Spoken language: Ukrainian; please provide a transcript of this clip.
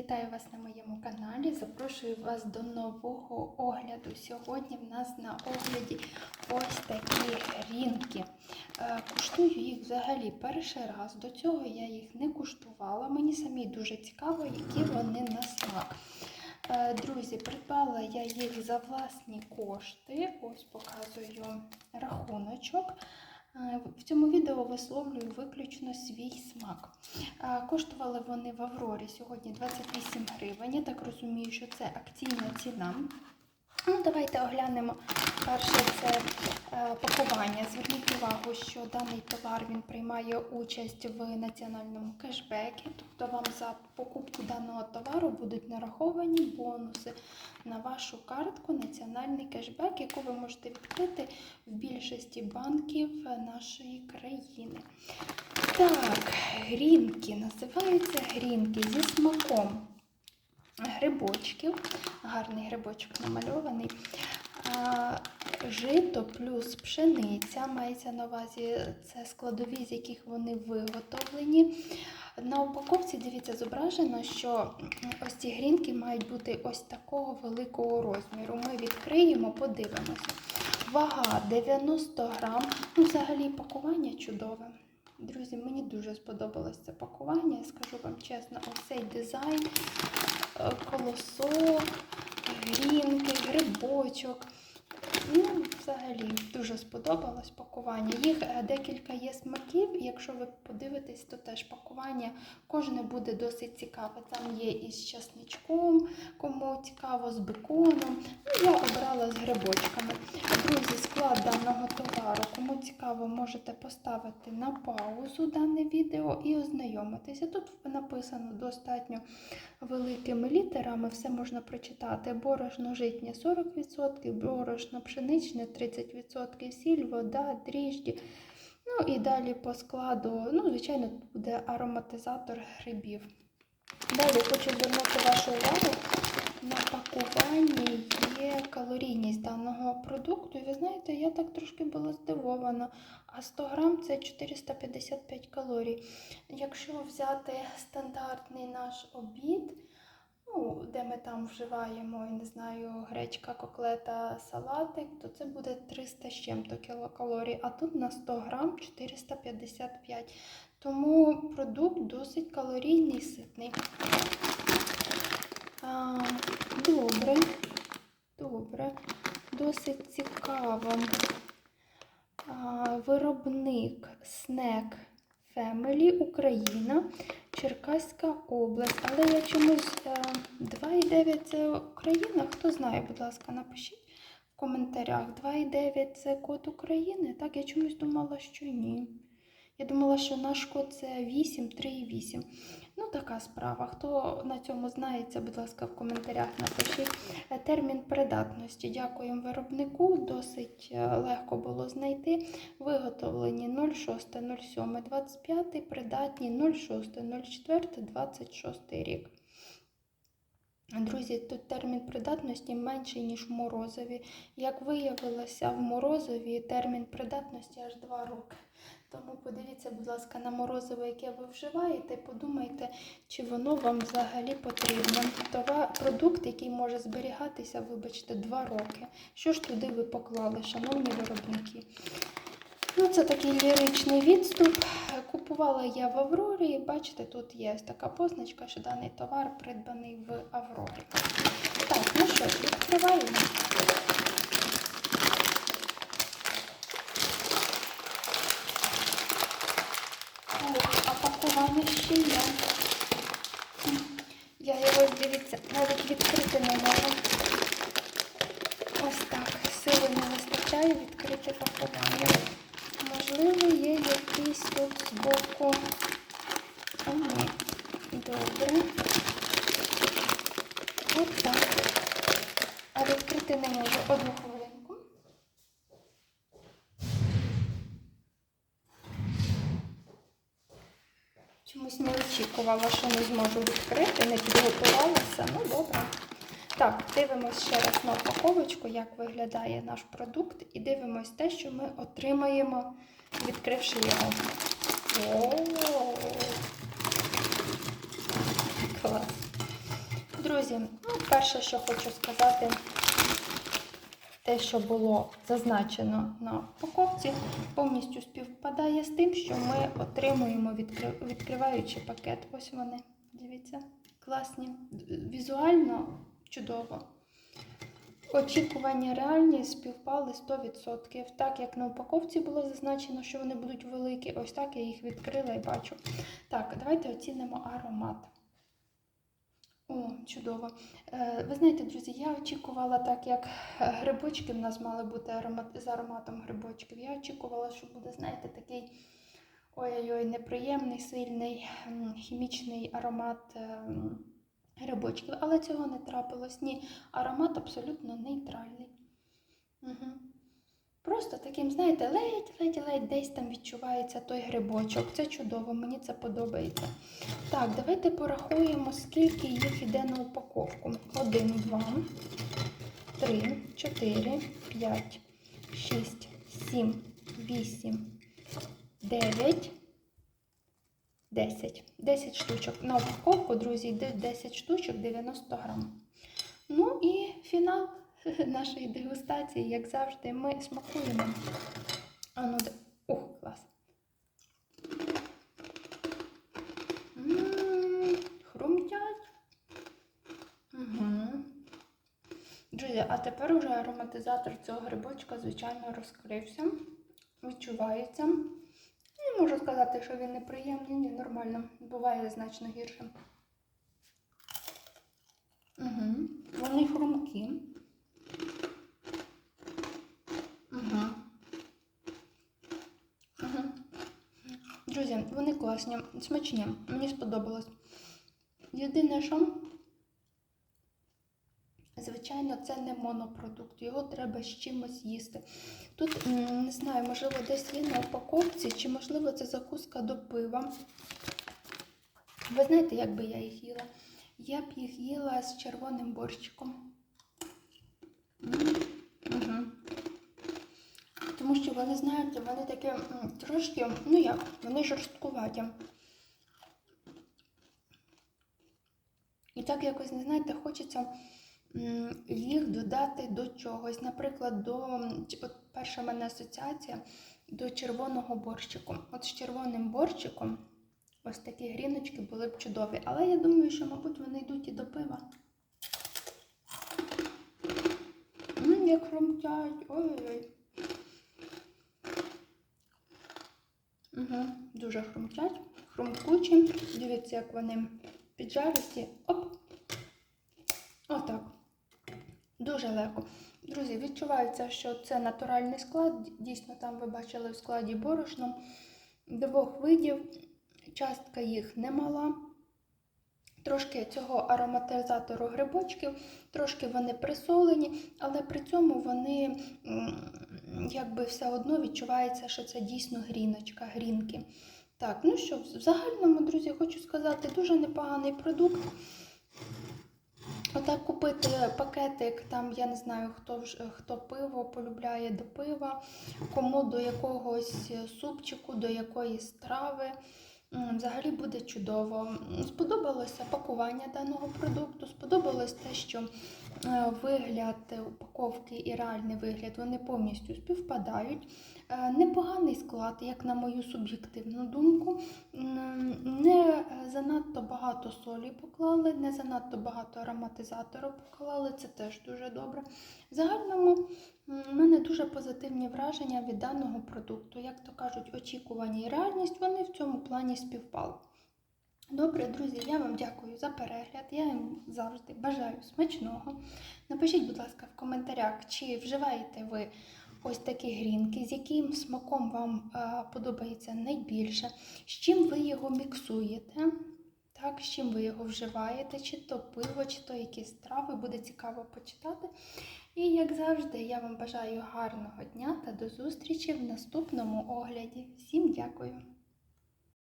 вітаю вас на моєму каналі. Запрошую вас до нового огляду. Сьогодні в нас на огляді ось такі грінки. Е, Куштую їх взагалі перший раз. До цього я їх не куштувала. Мені самі дуже цікаво, які вони на смак. Е, Друзі, придбала я їх за власні кошти. Ось показую рахуночок. Е, В цьому відео висловлюю виключно свій смак. Е, Коштували вони в Аврорі сьогодні 28 гривень. Я так розумію, що це акційна ціна. Ну, давайте оглянемо перше це е, пакування. Зверніть увагу, що даний товар він приймає участь в національному кешбекі, тобто вам за покупку даного товару будуть нараховані бонуси на вашу картку національний кешбек, яку ви можете відкрити в більшості банків нашої країни. Так, грінки називаються грінки зі смаком грибочків. Гарний грибочок намальований. Жито плюс пшениця мається на увазі це складові, з яких вони виготовлені. На упаковці, дивіться, зображено, що ось ці грінки мають бути ось такого великого розміру. Ми відкриємо, подивимося. Вага 90 грам. Ну, взагалі пакування чудове. Друзі, мені дуже сподобалось це пакування. Я скажу вам чесно, оцей цей дизайн, е, колосок, грінки, грибочок. Ну, взагалі, дуже сподобалось пакування. Їх е, декілька є смаків, якщо ви подивитесь, то теж пакування кожне буде досить цікаве. Там є із часничком, кому цікаво, з беконом. Ну, я обрала з грибочками. Друзі, склад даного товару, кому цікаво, можете поставити на паузу дане відео і ознайомитися. Тут написано достатньо великими літерами, все можна прочитати. Борошно житнє 40%, борошно пшеничне 30%, сіль, вода, дріжджі. Ну і далі по складу, ну, звичайно, буде ароматизатор грибів. Далі хочу звернути вашу увагу. На пакуванні є калорійність даного продукту. І ви знаєте, я так трошки була здивована. А 100 грам це 455 калорій. Якщо взяти стандартний наш обід, ну, де ми там вживаємо, я не знаю, гречка, коклета, салатик, то це буде 300 з чим-то кілокалорій, а тут на 100 грам 455. Тому продукт досить калорійний, ситний. Добре, добре, досить цікаво. Виробник Snack Family Україна, Черкаська область. Але я чомусь е, 2,9 це Україна. Хто знає, будь ласка, напишіть в коментарях. 2,9 це код України. Так, я чомусь думала, що ні. Я думала, що наш код це 8, 3,8. Ну, така справа. Хто на цьому знається, будь ласка, в коментарях напишіть Е, термін придатності. Дякуємо виробнику. Досить е, легко було знайти. Виготовлені 06.07.25, придатні 06.04.26 рік. Друзі, тут термін придатності менший, ніж в морозові. Як виявилося, в морозові термін придатності аж 2 роки. Тому подивіться, будь ласка, на морозиво, яке ви вживаєте, подумайте, чи воно вам взагалі потрібно. Това продукт, який може зберігатися, вибачте, 2 роки. Що ж туди ви поклали, шановні виробники? Ну, це такий ліричний відступ. Купувала я в Аврорі. Бачите, тут є така позначка, що даний товар придбаний в Аврорі. Так, ну що відкриваємо. А пакування ще є. Я його, дивіться, навіть відкрити не можу. Ось так. Сили не вистачає відкрити пакування. Можливо, є якийсь тут збоку. А ні. Добре. От так. А відкрити не можу. Одну хвилинку. Чомусь не очікувала, що не зможу відкрити, не підготувалася. Ну, добре. Так, дивимося ще раз на упаковочку, як виглядає наш продукт, і дивимось те, що ми отримаємо, відкривши його. Клас. друзі, ну, перше, що хочу сказати, те, що було зазначено на упаковці, повністю співпадає з тим, що ми отримуємо, відкриваючи пакет. Ось вони, дивіться, класні. Візуально чудово. Очікування реальні співпали 100%. Так як на упаковці було зазначено, що вони будуть великі, ось так я їх відкрила і бачу. Так, давайте оцінимо аромат. О, чудово. Е, Ви знаєте, друзі, я очікувала, так як е, грибочки в нас мали бути аромат, з ароматом грибочків. Я очікувала, що буде, знаєте, такий ой-ой-ой, неприємний, сильний хімічний аромат ем, грибочків, але цього не трапилось. Ні, аромат абсолютно нейтральний. Угу. Просто таким, знаєте, ледь-ледь-ледь десь там відчувається той грибочок. Це чудово, мені це подобається. Так, давайте порахуємо, скільки їх йде на упаковку. 1, 2, 3, 4, 5, 6, 7, 8, 9, 10. 10 штучок. На упаковку, друзі, йде 10 штучок 90 грам. Ну і фінал нашої дегустації, як завжди, ми смакуємо. А ну, ух, клас. Хрумтять. Друзі, а тепер уже ароматизатор цього грибочка, звичайно, розкрився. Відчувається. Можу сказати, що він неприємний, ні, нормально. Буває значно гірше. Угу. Вони хрумкі. Угу. Угу. Друзі, вони класні, смачні. Мені сподобалось. Єдине, що, звичайно, це не монопродукт. Його треба з чимось їсти. Тут, не знаю, можливо, десь є на упаковці, чи, можливо, це закуска до пива. Ви знаєте, як би я їх їла? Я б їх їла з червоним борщиком. Угу. Тому що вони, знаєте, вони такі трошки, ну як, вони жорсткуваті. І так якось, не знаєте, хочеться м, їх додати до чогось. Наприклад, до от перша в мене асоціація до червоного борщику. От з червоним борщиком ось такі гріночки були б чудові. Але я думаю, що, мабуть, вони йдуть і до пива. М, як хрумтять. Ой-ой-ой. Угу, дуже хрумтять, хрумкучі. Дивіться, як вони піджаристі. Оп! Отак. Дуже легко. Друзі, відчувається, що це натуральний склад. Дійсно, там ви бачили в складі борошно двох видів. Частка їх немала. Трошки цього ароматизатору грибочків, трошки вони присолені, але при цьому вони якби все одно відчувається, що це дійсно гріночка, грінки. Так, ну що, в загальному, друзі, хочу сказати, дуже непоганий продукт. Отак купити пакетик, там я не знаю, хто хто пиво полюбляє до пива, кому до якогось супчику, до якоїсь страви. Взагалі буде чудово. Сподобалося пакування даного продукту, сподобалось те, що е, вигляд упаковки і реальний вигляд вони повністю співпадають. Е, Непоганий склад, як на мою суб'єктивну думку. Не занадто багато солі поклали, не занадто багато ароматизатору поклали, це теж дуже добре. В загальному дуже позитивні враження від даного продукту. Як то кажуть, очікування і реальність вони в цьому плані співпали. Добре, друзі, я вам дякую за перегляд. Я вам завжди бажаю смачного. Напишіть, будь ласка, в коментарях, чи вживаєте ви ось такі грінки, з яким смаком вам е, подобається найбільше, з чим ви його міксуєте, так, з чим ви його вживаєте, чи то пиво, чи то якісь трави, буде цікаво почитати. І як завжди, я вам бажаю гарного дня та до зустрічі в наступному огляді. Всім дякую!